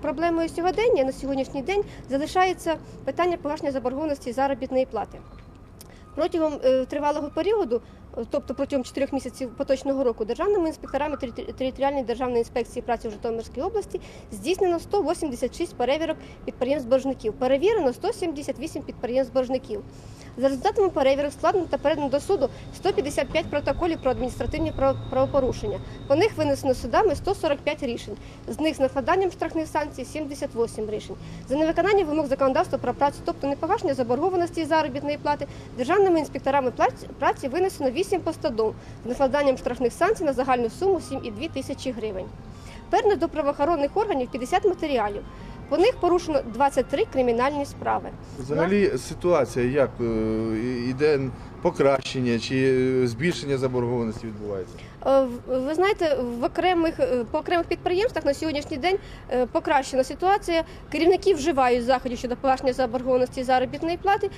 Проблемою сьогодення на сьогоднішній день залишається питання погашення заборгованості заробітної плати. Протягом е, тривалого періоду, е, тобто протягом 4 місяців поточного року, державними інспекторами територіальної державної інспекції праці в Житомирській області здійснено 186 перевірок підприємств-боржників. Перевірено 178 підприємств-боржників. За результатами перевірок складено та передано до суду 155 протоколів про адміністративні прав- правопорушення. По них винесено судами 145 рішень. З них з накладанням штрафних санкцій 78 рішень. За невиконання вимог законодавства про працю, тобто непогашення заборгованості і заробітної плати, державними інспекторами праці- винесено 8 постановок з накладанням штрафних санкцій на загальну суму 7,2 тисячі гривень. Передано до правоохоронних органів 50 матеріалів. По них порушено 23 кримінальні справи. Взагалі ситуація як е, іде покращення чи е, збільшення заборгованості відбувається? Е, Ви знаєте, в окремих по окремих підприємствах на сьогоднішній день покращена ситуація. Керівники вживають заходів щодо погашення заборгованості і заробітної плати.